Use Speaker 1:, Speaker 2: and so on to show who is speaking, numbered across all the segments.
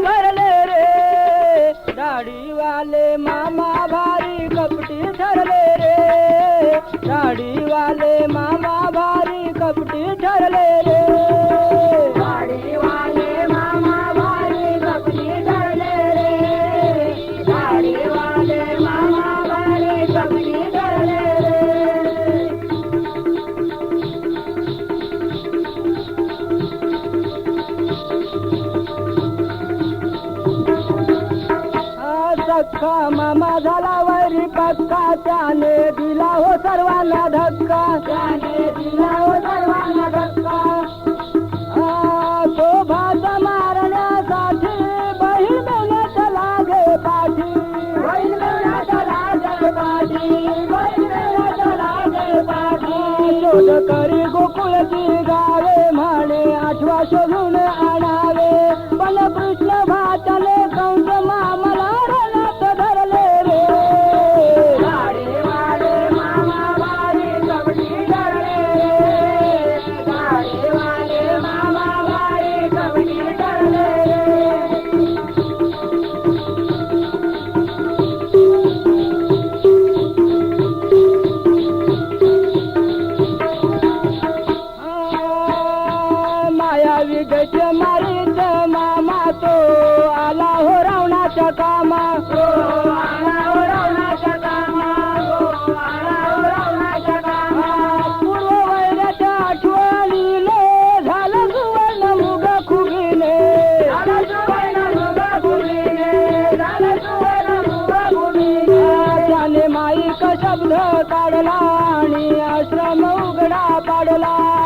Speaker 1: भरले रे. दाढीवाले मामा भा रे मामा भारी कपटी ठरले. सख्खा मामा झाला वरी पक्का त्याने दिला हो सर्वांना धक्का. त्याने दिला हो सर्वांना धक्का. शोभाचा मारण्यासाठी बहीण मेल्यात लागे पाठी. बहीण मेल्यात लागे पाठी बहीण मेल्यात लागे पाठी. शोध करी गोकुळची गज मारीत मामा तो आला हो रावणाच्या कामा हो हो रावणाच्या कामा पूर्व वैराच्या आठवणीने झालं सुवर्ण झालं मुग खुबीने. त्याने माईक शब्द काढला आणि आश्रम उघडा पाडला.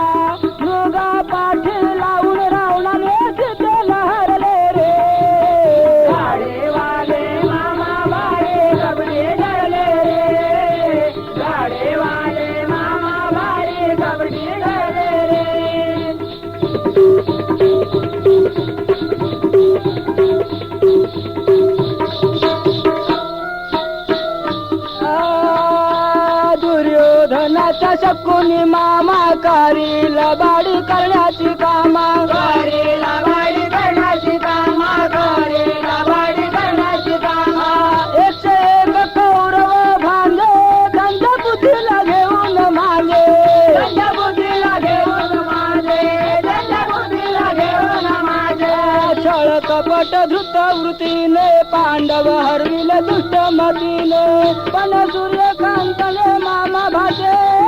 Speaker 1: दुर्योधनाच्या शकुनी मामा कारी लबाडी करण्याची कामा. करण्याची कामा कारी लबाडी करण्याची कामा. एकशे एक कौरव भांगे त्यांच्या बुद्धीला कपट धृत वृतीने पांडव हरविल दुष्ट मतीने. पण सूर्यकांतने मामा भाषे